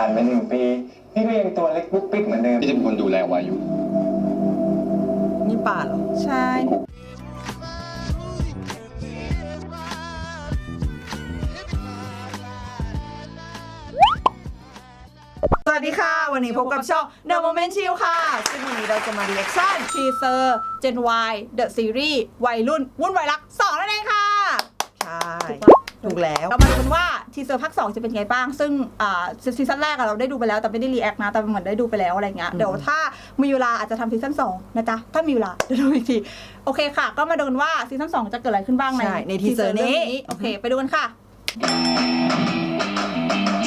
ผ่านไปหนึ่งปี พี่ก็ยังตัวเล็กปุ๊กปิ๊กเหมือนเดิม พี่จะเป็นคนดูแลวายุ นี่ป่าเหรอ ใช่ สวัสดีค่ะ วันนี้พบกับช่อง The Moment Chill ค่ะ ซึ่งวันนี้เราจะมา reaction ทีเซอร์ Gen Y The Series วัยรุ่น วุ่นวายรักสองนั่นเองค่ะ ใช่ถูกปะถูกแล้วเรามาดูกันว่า ทีเซอร์ภาค2จะเป็นไงบ้าง ซึ่งอ่าซีซั่นแรกอะเราได้ดูไปแล้วแต่ไม่ได้รีแอคนะแต่เหมือนได้ดูไปแล้วอะไรเงี้ยอืมเดี๋ยวถ้ามีเวลาอาจจะทำซีซั่น2นะจ๊ะถ้ามีเวลาเดี๋ยวดูอีกทีโอเคค่ะ ก็มาดูกันว่าซีซั่น2จะเกิดอะไรขึ้นบ้างในใช่ในทีเซอร์นี้โอเค ไปดูกันค่ะ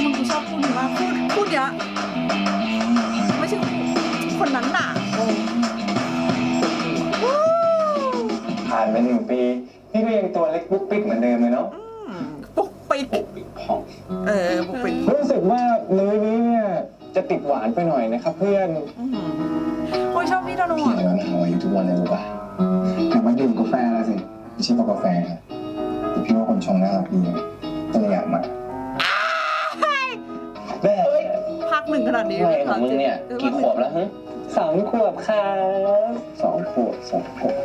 มึงกูชอบพูดนี้มากพูดพูดเยอะไม่ใช่คนนั้นน่ะโอ้ผ่านไปหนึ่งปี พี่ก็ยังตัวเล็กปุ๊กปิ๊กเหมือนเดิมเลยเนาะ หวานไปหน่อยนะครับเพื่อนอื้อหือโอ้ยชอบพี่ธนูพี่อะเห็นว่ามันหาวายุทุกวันเลยรู้ป่ะแต่มาดื่มกาแฟแล้วสิไม่ใช่เพราะกาแฟแต่พี่ว่าคนชงน่ารักดีก็เลยอยากมาแม่ภาคหนึ่งขนาดนี้ทำไมของมึงเนี่ยกี่ขวบแล้วฮะสองขวบครับสองขวบสองขวบ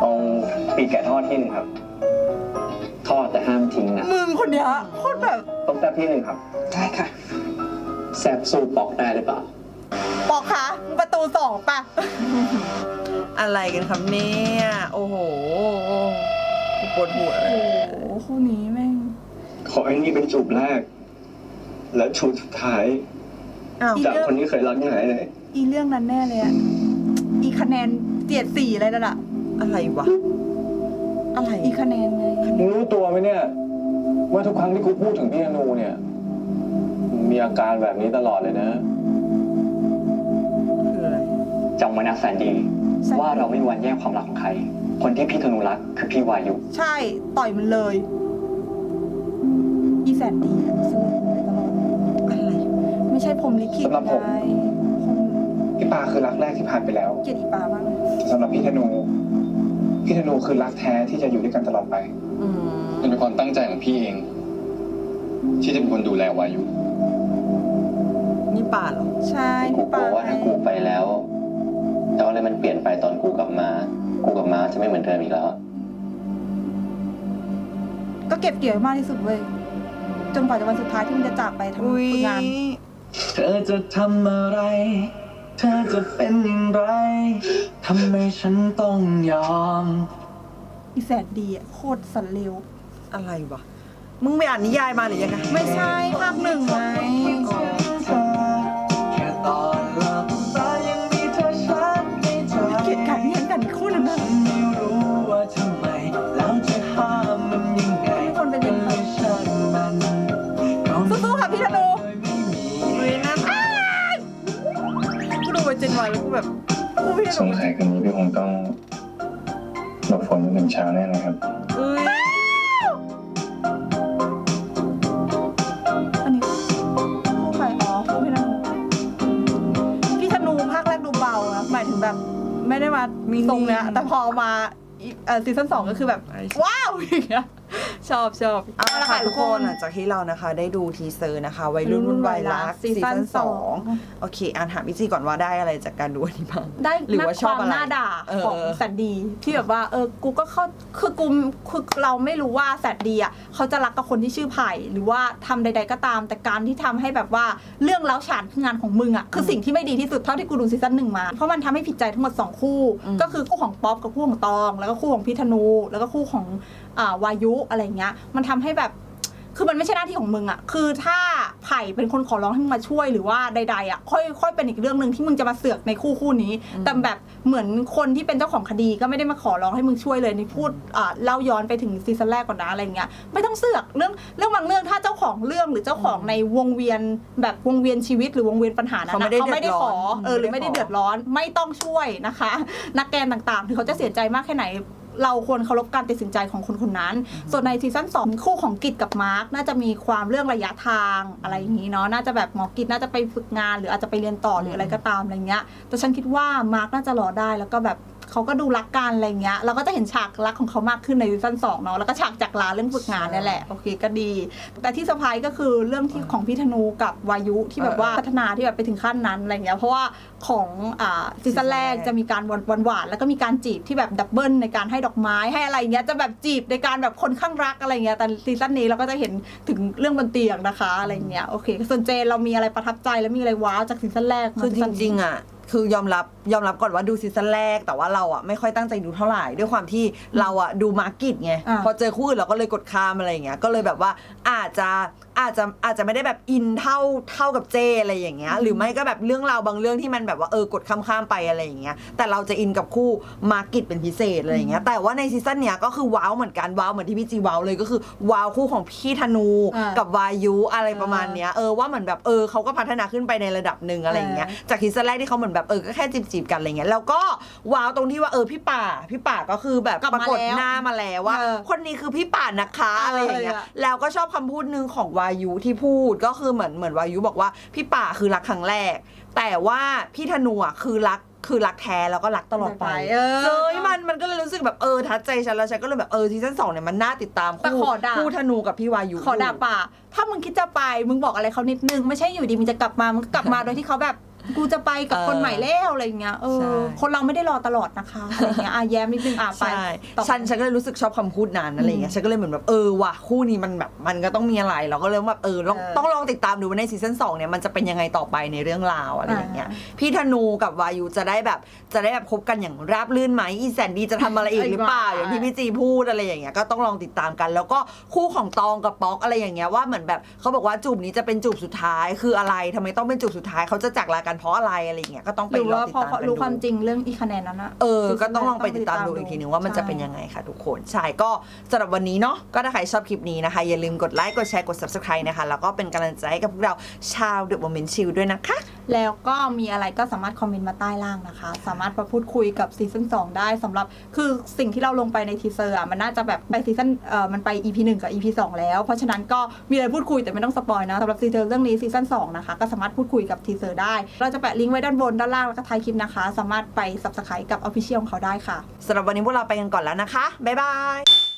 เอาปีกไก่ทอดที่หนึ่งครับ ทอดแต่ห้ามทิ้งนะมึงคนเนี้ยโคตรแบบต้มแซ่บที่หนึ่งครับ ได้ค่ะ แซ่บสู้ปอกได้หรือเปล่าปอกคะมึงประตูสองป่ะ อะไรกันครับเนี่ยโอ้โหกูปวดหัวเลโอ้ยโหคู่นี้แม่ง ขอให้นี่เป็นจูบแรก และจูบสุดท้าย อ้าวจากคนที่เคยรักหายเลย อีเรื่องนั้นแน่เลยอะอีคะแนนเจียดสี่อะไรนั่นอะอะไรวะ อะไรอีคะแนนไงมึงรู้ตัวไหมเนี่ย ว่าทุกครั้งที่กูพูดถึงพี่อนูเนี่ย มึงมีอาการแบบนี้ตลอดเลยนะคืออะไรจำไว้นะแสนดีว่าเราไม่มีวันแย่งความรักของใคร คนที่พี่ธนูรักคือพี่วายุใช่ ต่อยมันเลย อีแสนดีอะซื้อตลอดอะไร ไม่ใช่ผมลิขิตสำหรับผม ไงผมพี่ปาคือรักแรกที่ผ่านไปแล้วเกลียดอีปาบ้างสำหรับพี่ธนู พี่ธนูคือรักแท้ที่จะอยู่ด้วยกันตลอดไป อืมมันเป็นความตั้งใจของพี่เอง ที่จะเป็นคนดูแลวายุ นี่ป่าเหรอ ใช่กูพี่กลัปาวว่าถ้ากูไปแล้วแล้วอะไรมันเปลี่ยนไปตอนกูกลับมา กูกับมาจะไม่เหมือนเดิมอีกแล้ว ก็เก็บเกี่ยวให้มากที่สุดเว้ยจนกว่าจะวันสุดท้ายที่มันจะจากไปทำอุ้ย ฝึกงาน เธอจะทำอะไร เธอจะเป็นอย่างไร ทำไมฉันต้องยอม อีแสนดีอะโคตรสันเลวอะไรวะ มึงไปอ่านนิยายมาหรือยังไง ไม่ใช่ภาคหนึ่งไงแค่ ตอนหลับตายังมีเธอชัดในใจเกลียดกันเนียนกันคู่นั้นนะฉันไม่รู้ว่าทำไม แล้วจะห้ามมันยังไงคนเป็นเด็กไม่ช่างมันก็ไม่สู้ๆค่ะพี่ธนูมีอุ้ยน่ากูดูไปเจนวายแล้วกูแบบกูพี่สงสัยคืนนี้พี่คงต้องหลบฝนจนถึงเช้าแน่เลยครับ อุ้ย แบบไม่ได้มาทรงเนี้ยแต่พอมาอีเอ่อซีซั่นสองก็คือแบบ ว้าวอย่างเงี้ย ชอบชอบเอาละค่ะทุกคนหลังจากที่เรานะคะ ได้ดูทีเซอร์นะคะวัยรุ่นวุ่นวายรักซีซั่นสองโอเคอ่านถามพี่จีก่อนว่าได้อะไรจากการดูอันนี้บ้างได้หรือว่าชอบความอะไรหน้าด่าเออของแสนดีที่แบบว่าเออกูก็เข้าคือกูคือเราไม่รู้ว่าแสนดีอะเขาจะรักกับคนที่ชื่อไผ่หรือว่าทำใด ๆก็ตาม แต่การที่ทำให้แบบว่าเรื่องเล้าฉานคืองานของมึงอะคือสิ่งที่ไม่ดีที่สุดเท่าที่กูดูซีซั่นหนึ่งมาเพราะมันทำให้ผิดใจทั้งหมดสองคู่ ก็คือคู่ของป๊อปกับคู่ของตอง แล้วก็คู่ของพี่ธนู แล้วก็คู่ของอ่าวายุอะไรเงี้ยมันทำให้แบบคือมันไม่ใช่หน้าที่ของมึงอะคือถ้าไผ่เป็นคนขอร้องให้มึงมาช่วยหรือว่าใดๆอะค่อยค่อยเป็นอีกเรื่องหนึ่งที่มึงจะมาเสือกในคู่คู่นี้ แต่แบบเหมือนคนที่เป็นเจ้าของคดีก็ไม่ได้มาขอร้องให้มึงช่วยเลยนี่พูดอ่าเล่าย้อนไปถึงซีซั่นแรกก่อนนะอะไรเงี้ย ไม่ต้องเสือกเรื่องเรื่องบางเรื่องถ้าเจ้าของเรื่องหรือเจ้าของในวงเวียนแบบวงเวียนชีวิตหรือวงเวียนปัญหานั้นเขาไม่นะได้เขาไม่ได้ขอเดือดร้อนเออหรือไม่ได้ไม่ได้ขอเดือดร้อนไม่ต้องช่วยนะคะ นักแกนต่างๆถึงเขาจะเสียใจมากแค่ไหน เราควรเคารพการตัดสินใจของคนคนนั้น ส่วนในซีซั่น2คู่ของกิจกับมาร์กน่าจะมีความเรื่องระยะทางอะไรอย่างนี้เนาะน่าจะแบบหมอกิจน่าจะไปฝึกงาน หรืออาจจะไปเรียนต่อหรืออะไรก็ตามอะไรเงี้ยแต่ฉันคิดว่ามาร์กน่าจะรอได้แล้วก็แบบ เขาก็ดูรักกันอะไรเงี้ยเราก็จะเห็นฉากรักของเขามากขึ้นในซีซั่นสองเนาะแล้วก็ฉากจากลาเรื่องฝึกงานนี่แหละโอเคก็ดี แต่ที่เซอร์ไพรส์ก็คือเรื่องที่ของพี่ธนูกับวายุที่แบบว่าพัฒนาที่แบบไปถึงขั้นนั้นอะไรเงี้ยเพราะว่าของอ่าซีซั่นแรกจะมีการหวานหวานๆแล้วก็มีการจีบที่แบบดับเบิลในการให้ดอกไม้ให้อะไรเงี้ยจะแบบจีบในการแบบคนข้างรักอะไรเงี้ยแต่ซีซั่นนี้เราก็จะเห็นถึงเรื่องบนเตียงนะคะอะไรเงี้ยโอเคส่วนเจนเรามีอะไรประทับใจแล้วมีอะไรว้าวจากซีซั่นแรกมาคือจซีซั่นนี้ริงๆอะ คือยอมรับยอมรับก่อนว่าดูซีซั่นแรก แต่ว่าเราอะไม่ค่อยตั้งใจดูเท่าไหร่ด้วยความที่เราอะดูมาร์กิตไงอ่า พอเจอคู่อื่นเราก็เลยกดข้ามอะไรอย่างเงี้ยก็เลยแบบว่าอาจจะ อาจจะอาจจะไม่ได้แบบอินเท่าเท่ากับเจอะไรอย่างเงี้ย หรือไม่ก็แบบเรื่องราวบางเรื่องที่มันแบบว่าเออกดข้ามๆไปอะไรอย่างเงี้ย แต่เราจะอินกับคู่มาร์กิตเป็นพิเศษอะไรอย่างเงี้ย แต่ว่าในซีซั่นเนี้ยก็คือว้าวเหมือนกันว้าวเหมือนที่พี่จีว้าวเลยก็คือว้าวคู่ของพี่ธนูอ่ากับวายุอะไรประมาณเนี้ยเออว่าเหมือนแบบเออเขาก็พัฒนาขึ้นไปในระดับหนึ่งอะไรอย่างเงี้ย จากทีเซอร์แรกที่เขาเหมือนแบบเออก็แค่จีบๆกันอะไรเงี้ย แล้วก็ว้าวตรงที่ว่าเออพี่ป่าพี่ป่าก็คือแบบกลับปมารากฏแล้วหน้ามาแล้วว่าเออคนนี้คือพี่ป่านะคะเออออะไรอย่างเงี้ยเออแล้วก็ชอบคำพูดหนึ่งของวายุที่พูดก็คือเหมือนเหมือนวายุบอกว่า พี่ป่าคือรักครั้งแรก แต่ว่าพี่ธนูอะคือรักคือรักแท้แล้วก็รักตลอดไปเออเฮ้ยมันมันก็เลยรู้สึกแบบเออทัดใจฉันแล้วฉันก็เลยแบบเออซีซั่นสองเนี่ยมันน่าติดตามแต่คู่ขอด่า คู่ธนูกับพี่วายุขอด่าป่า ถ้ามึงคิดจะไป มึงบอกอะไรเขานิดนึง ไม่ใช่อยู่ดีมึงจะกลับมา มึงกลับมาโดยที่เขาแบบ กูจะไปกับคนใหม่แล้วอะไรอย่างเงี้ยเออคนเราไม่ได้รอตลอดนะคะอะไรอย่างเงี้ยอะแย้มนิดนึงอะไปใช่ต่อฉันฉันก็เลยรู้สึกชอบคำพูดนั้นอะไรอย่างเงี้ยอืมฉันก็เลยเหมือนแบบเออว่ะคู่นี้มันแบบมันก็ต้องมีอะไรเราก็เลยแบบเออลองเออต้องลองติดตามดูว่าในซีซั่นสองเนี่ยมันจะเป็นยังไงต่อไปในเรื่องราวอะไรอย่างเงี้ยอ่พี่ธนูกับวายุจะได้แบบจะได้แบบคบกันอย่างราบรื่นไหมอีแสนดีจะทำอะไรอีกหรือเปล่าไอ้บ้าอย่างที่พี่จีพูดอะไรอย่างเงี้ยก็ต้องลองติดตามกัน แล้วก็คู่ของตองกับป๊อกอะไรอย่างเงี้ยว่าเหมือนแบบเขาบอกว่าจูบนี้จะเป็นจูบสุดท้ายคืออะไรทำไมต้องเป็นจูบสุดท้ายเขาจะจากลากันเพราะอะไรอะไรอย่างเงี้ยก็ต้องหไปรือรอว่าติดพอตามกันรู้ดูความจริงเรื่องอีคะแนนนั้นอะเออ ก็ต้องลองไปติดตามดูอีกทีนึงว่ามันจะเป็นยังไงค่ะทุกคน ใช่ ก็สำหรับวันนี้เนาะ ก็ถ้าใครชอบคลิปนี้นะคะ อย่าลืมกดไลค์ กดแชร์ กด subscribe นะคะ แล้วก็เป็นกำลังใจให้กับพวกเราชาว The Moment Chill ด้วยนะคะ แล้วก็มีอะไรก็สามารถคอมเมนต์มาใต้ล่างนะคะ สามารถมาพูดคุยกับซีซั่น2ได้สำหรับคือสิ่งที่เราลงไปในทีเซอร์อะมันน่าจะแบบไปซีซั่นเอ่อมันไป EP 1 กับ EP 2 แล้ว เพราะฉะนั้นก็มีอะไรพูดคุยแต่ไม่ต้องสปอยนะสำหรับทีเซอร์เรื่องนี้ซีซั่น2นะคะก็สามารถพูดคุยกับทีเซอร์ได้ เราจะแปะลิงก์ไว้ด้านบนด้านล่างแล้วก็ท้ายคลิปนะคะ สามารถไป subscribe กับ Official ของเขาได้ค่ะสำหรับวันนี้พวกเราไปกันก่อนแล้วนะคะบ๊ายบาย